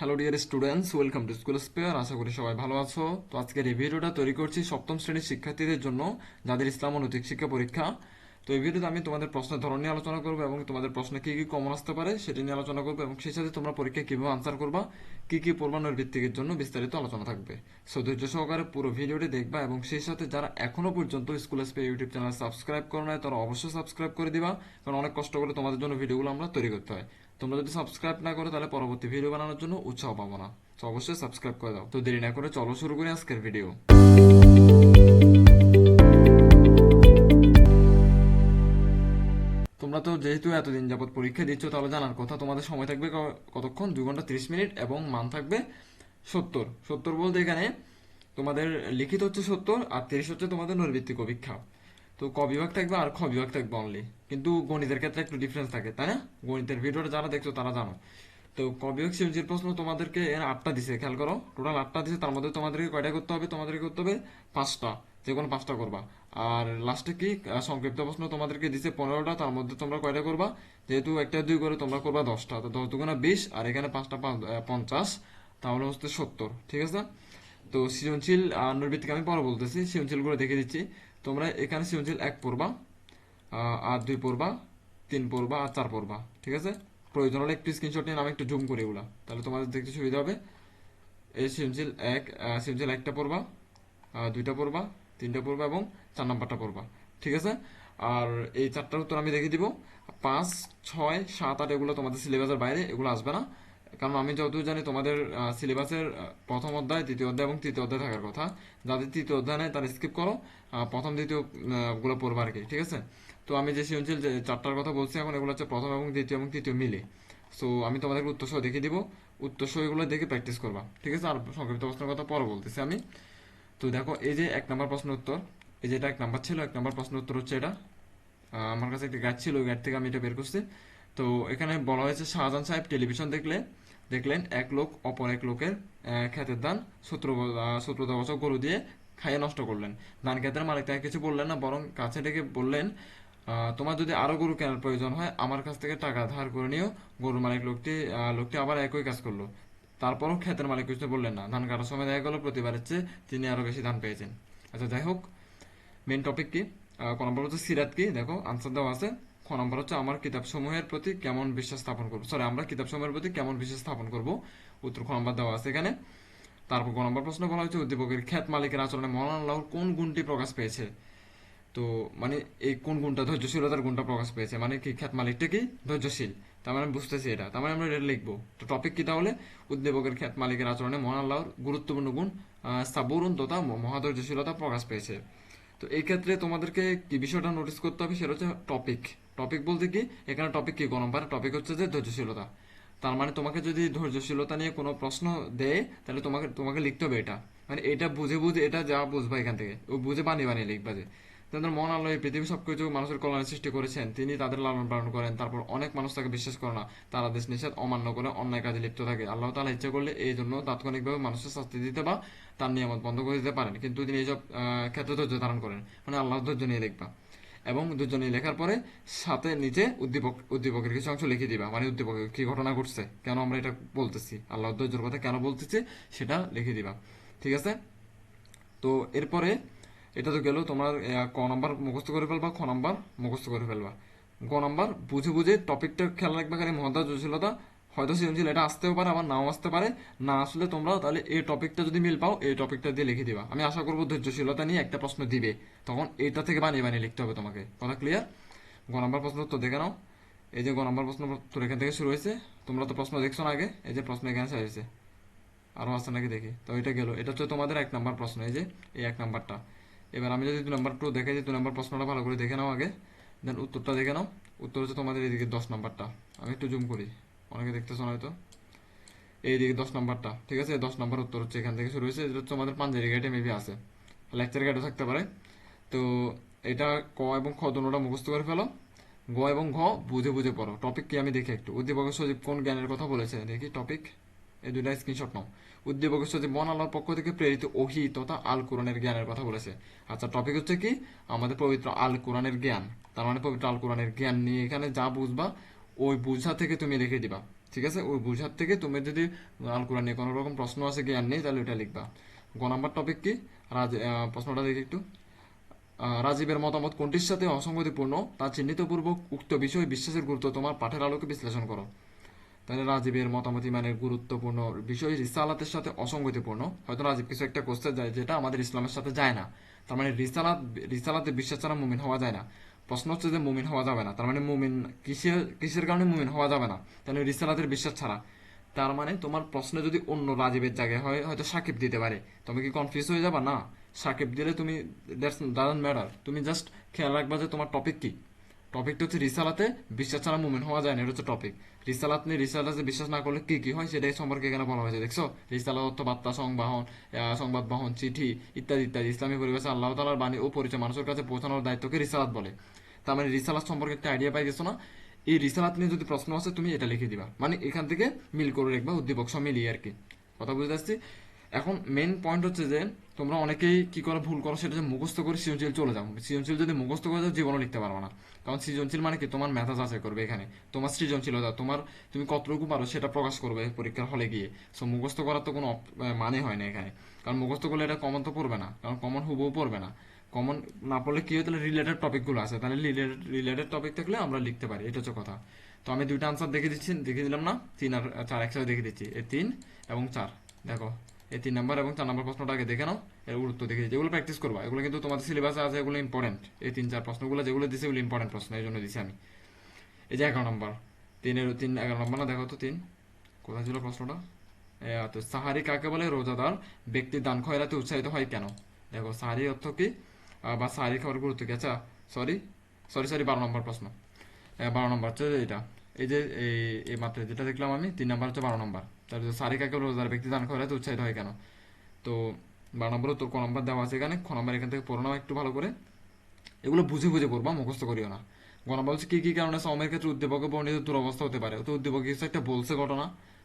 Hello dear students welcome to school spare আশা করি সবাই ভালো আছো। তো আজকের এই ভিডিওটা তৈরি করছি সপ্তম শ্রেণির শিক্ষার্থীদের জন্য যাদের ইসলাম নৈতিক শিক্ষা পরীক্ষা। তো এই ভিডিওতে আমি তোমাদের প্রশ্নের ধরন নিয়ে আলোচনা করব এবং তোমাদের প্রশ্নে কী কী কমন আসতে পারে সেটি নিয়ে আলোচনা করব এবং সেই সাথে তোমরা পরীক্ষায় কীভাবে আনসার করবা, কী কী পড়বা ভিত্তিকের জন্য বিস্তারিত আলোচনা থাকবে। সো ধৈর্য সহকারে পুরো ভিডিওটি দেখবা এবং সেই সাথে যারা এখনও পর্যন্ত school spare YouTube channel subscribe করো না তারা অবশ্যই সাবস্ক্রাইব করে দিবা, কারণ অনেক কষ্ট করে তোমাদের জন্য ভিডিওগুলো আমরা তৈরি করতে হয়। তোমরা যদি সাবস্ক্রাইব না করো, তাহলে পরবর্তী ভিডিও বানানোর জন্য উৎসাহ পাবো না। তো অবশ্যই সাবস্ক্রাইব করে দাও। তো দেরি না করে চলো শুরু করি আজকের ভিডিও তোমরা তো যেহেতু এতদিন যাবৎ পরীক্ষা দিচ্ছ, তাহলে জানার কথা, তোমাদের সময় থাকবে কতক্ষণ? দুই ঘণ্টা তিরিশ মিনিট এবং মান থাকবে সত্তর। সত্তর বলতে এখানে তোমাদের লিখিত হচ্ছে সত্তর, আর তিরিশ হচ্ছে তোমাদের নৈর্ভিত্তিক অভিক্ষা তো ক বিভাগ থাকবে আর খ বিভাগ থাকবে অনলি কিন্তু গণিতের ক্ষেত্রে একটু ডিফারেন্স থাকে, তাই না? গণিতের ভিডিওটা যারা দেখছ তারা জানো। তো ক বিভাগ সৃজনশীল প্রশ্ন তোমাদেরকে এর আটটা দিছে, খেয়াল করো। টোটাল আটটা দিছে, তার মধ্যে তোমাদেরকে কয়টা করতে হবে? তোমাদেরকে করতে হবে পাঁচটা, যে কোনো পাঁচটা করবা। আর লাস্টে কি সংক্ষিপ্ত প্রশ্ন তোমাদেরকে দিছে পনেরোটা, তার মধ্যে তোমরা কয়টা করবা? যেহেতু একটা দুই করে তোমরা করবা দশটা, তো দশ দুগুণা বিশ, আর এখানে পাঁচটা পঞ্চাশ, তাহলে হচ্ছে সত্তর, ঠিক আছে? তো সৃজনশীল আর আমি পরে বলতেছি, সৃজনশীলগুলো দেখে দিচ্ছি। তোমরা এখানে সৃজনশীল এক পড়বা আর দুই পড়বা, তিন পড়বা, আর চার পড়বা, ঠিক আছে? প্রয়োজন হলে একটু স্ক্রিনশট নিয়ে আমি একটু জুম করি এগুলা তাহলে তোমাদের দেখতে সুবিধা হবে। এই সৃজনশীল এক সৃজনশীল একটা পড়বা দুইটা পড়বা, তিনটা পড়বা এবং চার নাম্বারটা পড়বা, ঠিক আছে? আর এই চারটার উত্তর আমি দেখে দিব। পাঁচ, ছয়, সাত, আট এগুলো তোমাদের সিলেবাসের বাইরে, এগুলো আসবে না। কারণ আমি যতদূর জানি তোমাদের সিলেবাসের প্রথম অধ্যায়, দ্বিতীয় অধ্যায় এবং তৃতীয় অধ্যায় থাকার কথা। যাদের তৃতীয় অধ্যায় নেই, তারা স্কিপ করো প্রথম, দ্বিতীয়গুলো পড়বা আর কি ঠিক আছে? তো আমি যে সৃজনশীল যে চারটার কথা বলছি এখন, এগুলো হচ্ছে প্রথম এবং দ্বিতীয় এবং তৃতীয় মিলে। সো আমি তোমাদেরকে উত্তর সহ দেখিয়ে দিব। উত্তর সহ এগুলো দেখে প্র্যাকটিস করবা, ঠিক আছে? আর সংক্ষিপ্ত প্রশ্নের কথা পরে বলতেছি আমি। তো দেখো, এই যে এক নম্বর প্রশ্ন উত্তর, এই যে এটা এক নাম্বার ছিল, এক নম্বর প্রশ্ন উত্তর হচ্ছে এটা। আমার কাছে একটা গাইড ছিল, ওই গাইড থেকে আমি এটা বের করছি। তো এখানে বলা হয়েছে শাহজাহান সাহেব টেলিভিশন দেখলে দেখলেন এক লোক অপর এক লোকের ক্ষেতের ধান সতেরো বছর গরু দিয়ে খাইয়ে নষ্ট করলেন। ধান ক্ষেতের মালিক তাকে কিছু বললেন না বরং কাছে ডেকে বললেন তোমার যদি আরও গরু কেনার প্রয়োজন হয় আমার কাছ থেকে টাকা ধার করে নিও। গরুর মালিক লোকটি লোকটি আবার একই কাজ করল। তারপরও ক্ষেতের মালিক কিছু বললেন না। ধান কাটার সময় দেখা গেল প্রতিবারের চেয়ে তিনি আরও বেশি ধান পেয়েছেন। আচ্ছা যাই হোক মেন টপিক কি? আহ, ক সিরাত কি? দেখো আনসার দেওয়া আছে। খ নম্বর হচ্ছে আমার কিতাব সমূহের প্রতি কেমন বিশ্বাস স্থাপন করব? সরি আমরা কিতাব সমূহের প্রতি কেমন বিশ্বাস স্থাপন করব? উত্তর খ নম্বর দেওয়া আছে এখানে। তারপর ক নম্বর প্রশ্ন বলা হচ্ছে উদ্দীপকের খ্যাত মালিকের আচরণে মহান আল্লাহর কোন গুণটি প্রকাশ পেয়েছে? তো মানে এই কোন গুণটা ধৈর্যশীলতার গুণটা প্রকাশ পেয়েছে? মানে কি খ্যাত মালিকটা কি ধৈর্যশীল? তার মানে বুঝতেছি এটা। তার মানে আমরা এটা লিখব। তো টপিক কি তাহলে? উদ্দীপকের খ্যাত মালিকের আচরণে মহান আল্লাহর গুরুত্বপূর্ণ গুণ আহ, তথা মহাধৈর্যশীলতা প্রকাশ পেয়েছে। তো এই ক্ষেত্রে তোমাদেরকে কি বিষয়টা নোটিস করতে হবে সেটা হচ্ছে টপিক টপিক বলতে কি, এখানে টপিক কি? গরম পারে টপিক হচ্ছে যে ধৈর্যশীলতা। তার মানে তোমাকে যদি ধৈর্যশীলতা নিয়ে কোনো প্রশ্ন দেয়, তাহলে তোমাকে তোমাকে লিখতে হবে এটা। মানে এটা বুঝে বুঝে এটা যা বুঝবা এখান থেকে। ও বুঝে বানিয়ে বানিয়ে লিখবা যে। তাদের মন আল্লাহ পৃথিবী সবকিছু মানুষের কল্যাণের সৃষ্টি করেছেন। তিনি তাদের লালন পালন করেন। তারপর অনেক মানুষ তাকে বিশ্বাস করে না। তারা দেশ নিষেধ, অমান্য করে অন্যায় কাজে লিপ্ত থাকে। আল্লাহ তালা ইচ্ছা করলে এই জন্য তাৎক্ষণিকভাবে মানুষের শাস্তি দিতে বা তার নিয়ামত বন্ধ করে দিতে পারেন। কিন্তু তিনি এইসব ক্ষেত্রে ধৈর্য ধারণ করেন। মানে আল্লাহ ধৈর্য নিয়ে লিখবা। এবং নিয়ে লেখার পরে সাথে নিচে উদ্দীপক, উদ্দীপকের কিছু অংশ লিখে দিবা। মানে উদ্দীপকের কি ঘটনা ঘটছে? কেন আমরা এটা বলতেছি? আল্লাহ ধৈর্যের কথা কেন বলতেছি? সেটা লিখে দিবা। ঠিক আছে? তো এরপরে এটা তো গেল তোমার ক নাম্বার মুখস্থ করে ফেলবা, খ নাম্বার মুখস্থ করে ফেলবা। গ নাম্বার বুঝে বুঝে টপিকটা খেয়াল রাখবে খালি মহদা জটিলতা হয়তো সৃজনশীল এটা আসতেও পারে, আবার নাও আসতে পারে। না আসলে তোমরা তাহলে এই টপিকটা যদি মিল পাও, এই টপিকটা দিয়ে লিখে দিবা। আমি আশা করব ধৈর্যশীলতা নিয়ে একটা প্রশ্ন দিবে। তখন এইটা থেকে বানিয়ে বানিয়ে লিখতে হবে তোমাকে। কথা ক্লিয়ার গ নাম্বার প্রশ্ন তো দেখে নাও। এই যে গ নাম্বার প্রশ্ন তোর এখান থেকে শুরু হয়েছে। তোমরা তো প্রশ্ন দেখছ না আগে। এই যে প্রশ্ন এখানে হয়েছে। আরও আছে নাকি দেখি। তো এটা গেলো। এটা হচ্ছে তোমাদের এক নাম্বার প্রশ্ন। এই যে, এই এক নাম্বারটা। এবার আমি যদি দু নাম্বার টু দেখে যে দু নাম্বার প্রশ্নটা ভালো করে দেখে নাও আগে দেন উত্তরটা দেখে নাও। উত্তর হচ্ছে তোমাদের এদিকে দশ নাম্বারটা। আমি একটু জুম করি। অনেকে দেখতেছো না হয়তো। এইদিকে দশ নাম্বারটা, ঠিক আছে? দশ নাম্বার উত্তর হচ্ছে এখান থেকে শুরু হয়েছে। এটা হচ্ছে আমাদের পাঞ্জাবি গাইডে মেবি আছে। লেকচার গাইডও থাকতে পারে। তো এটা ক এবং খ দুটোটা মুখস্থ করে ফেলো। গ এবং ঘ বুঝে বুঝে পড়ো। টপিক কি আমি দেখি একটু। উদ্দীপকের সজীব কোন জ্ঞানের কথা বলেছে? দেখি টপিক এই দুইটা স্ক্রিনশট নাও উদ্দীপকের সজীব মন আল্লাহর পক্ষ থেকে প্রেরিত ওহি তথা আল কোরআনের জ্ঞানের কথা বলেছে। আচ্ছা টপিক হচ্ছে কি? আমাদের পবিত্র আল কোরআনের জ্ঞান। তার মানে পবিত্র আল কোরআনের জ্ঞান নিয়ে এখানে যা বুঝবা, ওই বুঝা থেকে তুমি লিখে দিবা। ঠিক আছে? ওই বুঝার থেকে তুমি যদি আল কোরআন নিয়ে কোনো রকম প্রশ্ন আছে, জ্ঞান নেই, তাহলে ওটা লিখবা। গ নাম্বার টপিক কি? রাজ প্রশ্নটা দেখি একটু। রাজীবের মতামত কোনটির সাথে অসঙ্গতিপূর্ণ? তা চিহ্নিতপূর্বক উক্ত বিষয় বিশ্বাসের গুরুত্ব তোমার পাঠের আলোকে বিশ্লেষণ করো। তাহলে রাজীবের মতামত ইমানের গুরুত্বপূর্ণ বিষয় রিসালাতের সাথে অসঙ্গতিপূর্ণ। হয়তো রাজীব কিছু একটা করতে যায় যেটা আমাদের ইসলামের সাথে যায় না। তার মানে রিসালাত, রিসালাতে বিশ্বাস ছাড়া মুমিন হওয়া যায় না। প্রশ্ন হচ্ছে যে মুমিন হওয়া যাবে না। তার মানে মুমিন কিসের কিসের কারণে মুমিন হওয়া যাবে না? তাহলে রিসালাতের বিশ্বাস ছাড়া। তার মানে তোমার প্রশ্নে যদি অন্য রাজীবের জায়গায় হয়, হয়তো সাকিব দিতে পারে। তুমি কি কনফিউজ হয়ে যাবা? না। সাকিব দিলে তুমি ম্যাটার তুমি জাস্ট খেয়াল রাখবা যে তোমার টপিক কি। টপিকটা হচ্ছে রিসালাতে বিশ্বাস ছাড়া মুমিন হওয়া যায় না, এটা হচ্ছে টপিক রিসালাত নিয়ে রিসালাতে বিশ্বাস না করলে কি কি হয়? সেটাই সম্পর্কে এখানে বলা হয়েছে, দেখছ? রিসালাত অর্থ বার্তা, সংবাহন সংবাদ বহন, চিঠি, ইত্যাদি ইত্যাদি। ইসলামী পরিবেশে আল্লাহ তালার বাণী ও পরিচয় মানুষের কাছে পৌঁছানোর দায়িত্বকে রিসালাত বলে। তার মানে রিসালাত সম্পর্কে একটা আইডিয়া পাই গেছো না? এই রিসালাত নিয়ে যদি প্রশ্ন আসে, তুমি এটা লিখে দিবা। মানে এখান থেকে মিল করে রাখবা, উদ্দীপক সব মিলিয়ে আর কি। কথা বুঝতে পারছি? এখন মেন পয়েন্ট হচ্ছে যে, তোমরা অনেকেই কি করে, ভুল করো, সেটা যে মুখস্থ করে সৃজনশীল চলে যাও। সৃজনশীল যদি মুখস্থ করে যাও, জীবনও লিখতে পারবে না। কারণ সৃজনশীল মানে কি? তোমার মেধা যাচাই করবে এখানে। তোমার সৃজনশীলতা, তোমার তুমি কতটুকু পারো সেটা প্রকাশ করবে পরীক্ষার হলে গিয়ে। সো মুখস্থ করার তো কোনো মানে হয় না এখানে। কারণ মুখস্থ করলে এটা কমন তো পড়বে না। কারণ কমন হুবহু পড়বে না। কমন না পড়লে কি হয়? তাহলে রিলেটেড টপিকগুলো আছে। তাহলে রিলেটেড টপিক থাকলে আমরা লিখতে পারি। এটা হচ্ছে কথা। তো আমি দুইটা আনসার দেখে দিচ্ছি, দেখে দিলাম না? তিন আর চার একসাথে দেখে দিচ্ছি। এই তিন এবং চার। দেখো। এই তিন নাম্বার এবং চার নাম্বার প্রশ্নটা আগে দেখে নাও, এর গুরুত্ব দেখে যেগুলো প্র্যাকটিস করবা। এগুলো কিন্তু তোমাদের সিলেবাসে আছে, এগুলো ইম্পর্টেন্ট এই তিন, চার প্রশ্নগুলো যেগুলো দিছে, এগুলো ইম্পর্টেন্ট প্রশ্ন, এই জন্য দিছি আমি। এই যে এগারো নম্বর, তিনের তিন, এগারো নম্বর না, দেখো তো তিন। কোথায় ছিল প্রশ্নটা? তো সাহারি কাকে বলে? রোজাদার। ব্যক্তি দান খয়রাতে উৎসাহিত হয় কেন? দেখো, সাহারি অর্থ কি? বা সাহারি খাওয়ার গুরুত্ব কি? আচ্ছা সরি সরি সরি বারো নম্বর প্রশ্ন। বারো নম্বর হচ্ছে এটা এই যে এই মাত্র যেটা দেখলাম আমি, তিন নম্বর হচ্ছে বারো নম্বর। তার সাহারি কাকে বলে রোজাদার ব্যক্তি দান খয়রাতে উৎসাহিত হয় কেন? তো বারো নম্বর তোর ক নম্বর দেওয়া আছে এখানে? খ নম্বর এখান থেকে পড়ো একটু ভালো করে। এগুলো বুঝে বুঝে পড়বা, মুখস্থ করিও না। গণা বলছে, কী কী কারণে সমের ক্ষেত্রে উদ্দীপকে বর্ণিত দুরবস্থা হতে পারে? তো উদ্দীপক কিছু একটা বলছে ঘটনা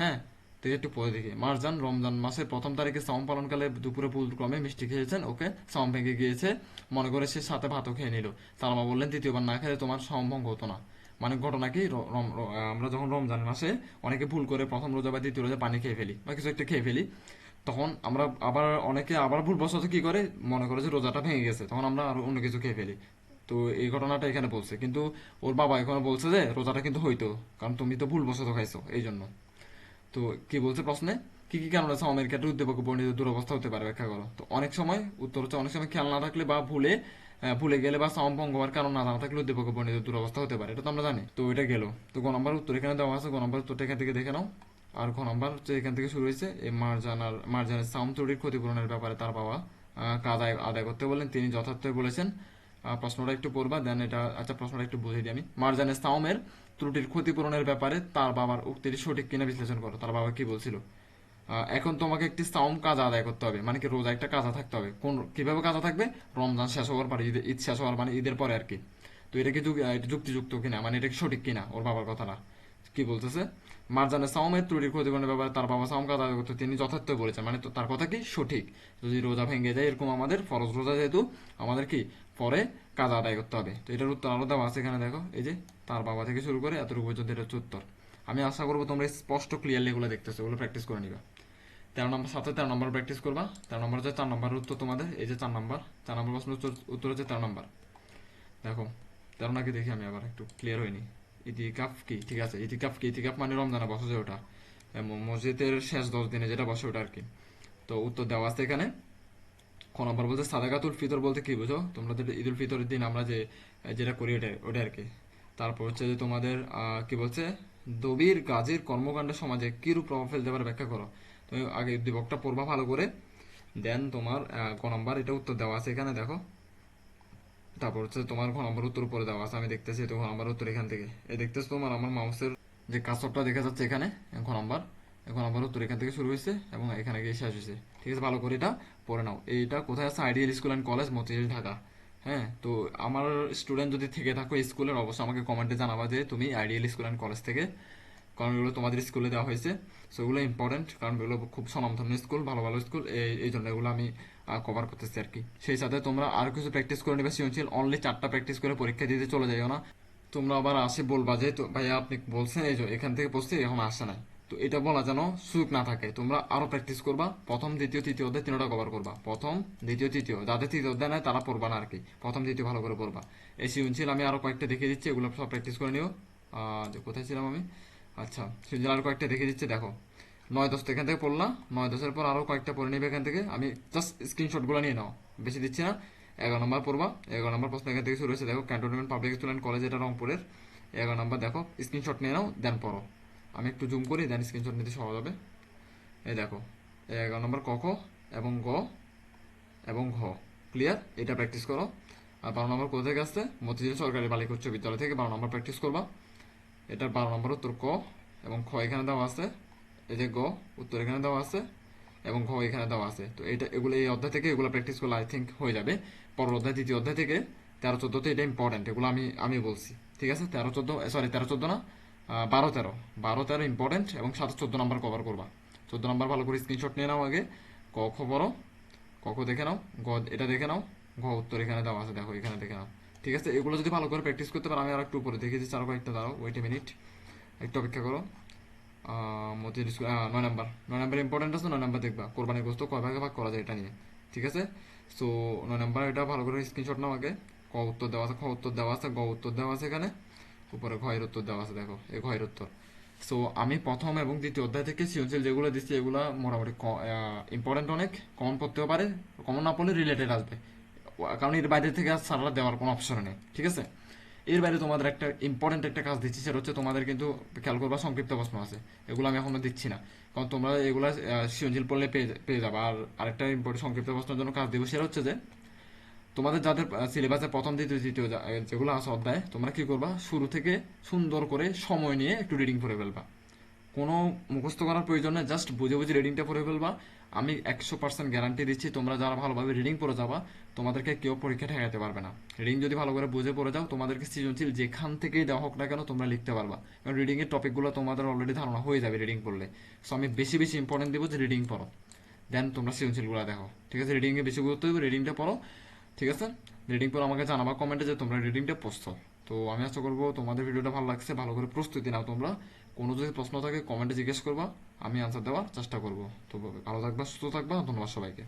হ্যাঁ? তো একটু পরে দেখি। মারজান রমজান মাসের প্রথম তারিখে সাম পালনকালে দুপুরে ভুল ক্রমে মিষ্টি খেয়েছেন, ওকে? সাম ভেঙে গিয়েছে, মনে করে সে সাথে ভাতও খেয়ে নিল। সালামা বললেন তৃতীয়বার না খেলে তোমার সমভঙ্গ হতো না। মানে ঘটনা কি আমরা যখন রমজান মাসে অনেকে ভুল করে প্রথম রোজা বা দ্বিতীয় রোজা পানি খেয়ে ফেলি বা কিছু একটা খেয়ে ফেলি, তখন আমরা আবার অনেকে আবার ভুলবশত কি করে, মনে করে যে রোজাটা ভেঙে গেছে, তখন আমরা আরও অন্য কিছু খেয়ে ফেলি। তো এই ঘটনাটা এখানে বলছে। কিন্তু ওর বাবা এখানে বলছে যে রোজাটা কিন্তু হইতো, কারণ তুমি তো ভুলবশত খাইছো এই জন্য তো কি বলছে প্রশ্নে? কি কি কারণে সামের ক্ষেত্রে উদ্দীপক বর্ণিত দুরবস্থা হতে পারে, ব্যাখ্যা করো। তো অনেক সময়, উত্তর হচ্ছে অনেক সময় খেয়াল না থাকলে বা ভুলে ভুলে গেলে বা সাম ভঙ্গ হওয়ার কারণ না জানা থাকলে উদ্দীপক বর্ণিত দুরবস্থা হতে পারে। এটা তো আমরা জানি। তো এটা গেল। তো গ নম্বর উত্তর এখানে দেওয়া আছে। গ নম্বর উত্তরটা এখান থেকে দেখে নাও। আর খ নম্বর হচ্ছে এখান থেকে শুরু হয়েছে, এই মার্জানার, মার্জানের সাম ত্রুটির ক্ষতিপূরণের ব্যাপারে তার বাবা কাজ আদায় করতে বললেন। তিনি যথার্থই বলেছেন প্রশ্নটা একটু পড়বা দেন এটা আচ্ছা প্রশ্নটা একটু বুঝিয়ে দিই আমি। মারজানের সাওমের ত্রুটির ক্ষতিপূরণের ব্যাপারে তার বাবার উক্তিটি সঠিক কিনা বিশ্লেষণ করো। তার বাবা কি বলছিল? এখন তোমাকে একটি সাওম কাজ আদায় করতে হবে। মানে কি, রোজা একটা কাজা থাকতে হবে। কোন, কীভাবে কাজা থাকবে? রমজান শেষ হওয়ার পরে ঈদ ঈদ শেষ হওয়ার মানে ঈদের পরে আর কি। তো এটা কি যুক্তিযুক্ত কিনা? মানে এটা কি সঠিক কিনা? ওর বাবার কথাটা কি বলতেছে? মারজানের সাওমের ত্রুটির ক্ষতিপূরণের ব্যাপারে তার বাবা সাওম কাজ আদায় করতে তিনি যথার্থ বলেছেন। মানে তার কথা কি? সঠিক। যদি রোজা ভেঙে যায়, এরকম আমাদের ফরজ রোজা যেহেতু, আমাদের কি? পরে কাজ আদায় করতে হবে। তো এটার উত্তর আলাদা আছে এখানে, দেখো। এই যে, তার বাবা থেকে শুরু করে এতটুকু পর্যন্ত এটা উত্তর। আমি আশা করব তোমরা স্পষ্ট ক্লিয়ারলি এগুলো দেখতেছো। ওগুলো প্র্যাকটিস করে নিবা। তেরো নম্বর সাথে তেরো নম্বর প্র্যাকটিস করবা। তেরো নম্বর হচ্ছে চার নম্বর উত্তর তোমাদের, এই যে চার নম্বর চার নম্বর প্রশ্ন উত্তর হচ্ছে তেরো নম্বর। দেখো, তেরো নাকি দেখি আমি আবার, একটু ক্লিয়ার হয়নি। ইতিকাফ কি? ঠিক আছে, ইতিকাফ কি? ইতি ইতিকাফ মানে রমজানে বসে যে ওটা। মসজিদের শেষ দশ দিনে যেটা বসে ওটা আর কি তো উত্তর দেওয়া আছে এখানে। ক নম্বর বলতে সাদাকাতুল ফিতর বলতে কি বুঝো? তোমরা ঈদুল ফিতরের দিন আমরা যে যেটা করি ওটা ওটা আর কি তারপর হচ্ছে যে তোমাদের কি বলছে? দবির গাজীর কর্মকাণ্ড সমাজে কিরূপ প্রভাব ফেলতে পারে ব্যাখ্যা করো। তুমি আগে দিবকটা পড়বা ভালো করে। দেন তোমার ক নম্বর, এটা উত্তর দেওয়া আছে এখানে, দেখো। তারপর হচ্ছে তোমার ঘ নম্বর উত্তর উপরে দেওয়া আছে, আমি দেখতেছি তো ঘ নম্বর উত্তর এখান থেকে। এই দেখতেছো তোমার আমার মাউসের যে কাসরটা দেখা যাচ্ছে এখানে ঘ নম্বর। ঘ নম্বর উত্তর এখান থেকে শুরু হয়েছে এবং এখানে গিয়ে শেষ হয়েছে। ঠিক আছে, ভালো করে এটা পড়ে নাও। এইটা কোথায় আছে? Ideal School and College Motijheel, Dhaka. হ্যাঁ তো আমার স্টুডেন্ট যদি থেকে থাকো স্কুলের অবশ্যই আমাকে কমেন্টে জানাবা যে তুমি আইডিয়াল স্কুল অ্যান্ড কলেজ থেকে কারণ এগুলো তোমাদের স্কুলে দেওয়া হয়েছে। সো এগুলো ইম্পর্টেন্ট কারণ এগুলো খুব স্বনামধন্য স্কুল ভালো ভালো স্কুল এই জন্য এগুলো আমি কভার করতেছি আর কি সেই সাথে তোমরা আর কিছু প্র্যাকটিস করে নেবে সৃজনশীল অনলি চারটা প্র্যাকটিস করে পরীক্ষা দিতে চলে যাইও না। তোমরা আবার আসে বলবা যে ভাইয়া আপনি বলছেন এই যে, এখান থেকে পড়ছি এখন আসে নাই। তো এটা বলা যেন সুযোগ না থাকে। তোমরা আরও প্র্যাকটিস করবা, প্রথম, দ্বিতীয়, তৃতীয় অধ্যায় তিনটা কভার করবা। প্রথম, দ্বিতীয়, তৃতীয়, যাদের তৃতীয় অধ্যায় নেয় তারা পড়বা না আর কি প্রথম, দ্বিতীয় ভালো করে পড়বা। এই সৃজনশীল আমি আরও কয়েকটা দেখিয়ে দিচ্ছি, এগুলো সব প্র্যাকটিস করে নিও। কোথায় ছিলাম আমি? আচ্ছা সৃজনশীল আরও কয়েকটা দেখিয়ে দিচ্ছে, দেখো। নয় দশ এখান থেকে পড়লাম নয় দশের পর আরও কয়েকটা পড়ে নিবে এখান থেকে। আমি জাস্ট স্ক্রিনশটগুলো নিয়ে নাও, বেশি দিচ্ছি না। এগারো নম্বর পড়বা, এগারো নম্বর প্রশ্ন এখান থেকে শুরু হয়েছে। দেখো ক্যান্টনমেন্ট পাবলিক স্টুডেন্ট কলেজ এটা রংপুরের। এগারো নম্বর দেখো স্ক্রিনশট নিয়ে নাও দেন পড়ো। আমি একটু জুম করি দেন স্ক্রিনশট নিতে সহজ হবে। এই দেখো, এগারো নম্বর ক এবং গ এবং ঘ। ক্লিয়ার এটা প্র্যাকটিস করো। আর বারো নম্বর কোথা থেকে আসছে? মতিঝিল সরকারি বালিকা উচ্চ বিদ্যালয় থেকে বারো নম্বর প্র্যাকটিস করবা। এটার বারো নম্বর উত্তর ক এবং খ এখানে দেওয়া আছে, এই যে গ, উত্তর এখানে দেওয়া আছে এবং ঘ এখানে দেওয়া আছে। তো এটা এগুলো এই অধ্যায় থেকে এগুলো প্র্যাকটিস করলে আই থিঙ্ক হয়ে যাবে। পরের অধ্যায়, দ্বিতীয় অধ্যায় থেকে তেরো চোদ্দোতে এটা ইম্পর্টেন্ট এগুলো আমি আমি বলছি। ঠিক আছে? তেরো, চোদ্দ সরি তেরো, চোদ্দ না? বারো, তেরো। বারো, তেরো ইম্পর্টেন্ট এবং সাথে চোদ্দ নম্বর কভার করবা। চোদ্দ নম্বর ভালো করে স্ক্রিনশট নিয়ে নাও আগে। ক, খ বড় ক, খ দেখে নাও। গ, এটা দেখে নাও। ঘ, উত্তর এখানে দেওয়া আছে। দেখো, এখানে দেখে নাও। ঠিক আছে? এগুলো যদি ভালো করে প্র্যাকটিস করতে পারো, আমি আর একটু উপরে দেখে দিচ্ছি আরও কয়েকটা, দাঁড়াও ওয়েট এ মিনিট একটু অপেক্ষা করো। মতির স্কুল নয় নাম্বার। নয় নাম্বার ইম্পর্টেন্ট আছে, নয় নাম্বার দেখবা। কোরবানি গোস্ত কয় ভাগে ভাগ করা যায় এটা নিয়ে। ঠিক আছে? সো নয় নাম্বার, এটা ভালো করে স্ক্রিনশট নাও আগে। ক উত্তর দেওয়া আছে, খ উত্তর দেওয়া আছে, গ উত্তর দেওয়া আছে এখানে। উপরে ঘয়ের উত্তর দেওয়া আছে, দেখো, এই ঘয়ের উত্তর। সো আমি প্রথম এবং দ্বিতীয় অধ্যায় থেকে সৃজনশীল যেগুলো দিচ্ছি, এগুলো মোটামুটি ইম্পর্টেন্ট অনেক। কমন পড়তেও পারে কমন না পড়লে রিলেটেড আসবে। কারণ এর বাইরে থেকে আর সারাটা দেওয়ার কোনো অপশন নেই, ঠিক আছে? এর বাইরে তোমাদের একটা ইম্পর্টেন্ট একটা কাজ দিচ্ছি, সেটা হচ্ছে তোমাদের কিন্তু খেয়াল করবা সংক্ষিপ্ত প্রশ্ন আছে। এগুলো আমি এখনও দিচ্ছি না। কারণ তোমরা এগুলো সৃজনশীল পড়লে পেয়ে পেয়ে যাবা। আর আরেকটা ইম্পর্টেন্ট সংক্ষিপ্ত প্রশ্নের জন্য কাজ দিব, সেটা হচ্ছে যে, তোমাদের যাদের সিলেবাসে প্রথম, দ্বিতীয়, তৃতীয় যেগুলো আছে অধ্যায়, তোমরা কি করবা? শুরু থেকে সুন্দর করে সময় নিয়ে একটু রিডিং করে ফেলবা। কোনো মুখস্থ করার প্রয়োজন নেই জাস্ট বুঝে বুঝে রিডিংটা পড়ে ফেলবা। আমি একশো পার্সেন্ট গ্যারান্টি দিচ্ছি, তোমরা যারা ভালোভাবে রিডিং পড়ে যাবা, তোমাদেরকে কেউ পরীক্ষা ঠেকাতে পারবে না। রিডিং যদি ভালো করে বুঝে পড়ে যাও, তোমাদেরকে সৃজনশীল যেখান থেকেই দেওয়া হোক না কেন, তোমরা লিখতে পারবা। কারণ রিডিং এর টপিকগুলো তোমাদের অলরেডি ধারণা হয়ে যাবে রিডিং পড়লে সো আমি বেশি বেশি ইম্পর্টেন্ট দেবো যে রিডিং পড়ো। দেন তোমরা সৃজনশীলগুলো দেখো। ঠিক আছে? রিডিংয়ে বেশি গুরুত্ব দেবো রিডিংটা পড়ো। ঠিক আছে? রিডিং পর আমাকে জানাবা কমেন্টে যে তোমরা রিডিংটা পড়ছো। তো, আমি আশা করব তোমাদের ভিডিওটা ভালো লাগছে, ভালো করে প্রস্তুতি নাও তোমরা। কোনো যদি প্রশ্ন থাকে কমেন্টে জিজ্ঞেস করবা, আমি আনসার দেওয়ার চেষ্টা করব। তো ভালো থাকবা, সুস্থ থাকবা, ধন্যবাদ সবাইকে।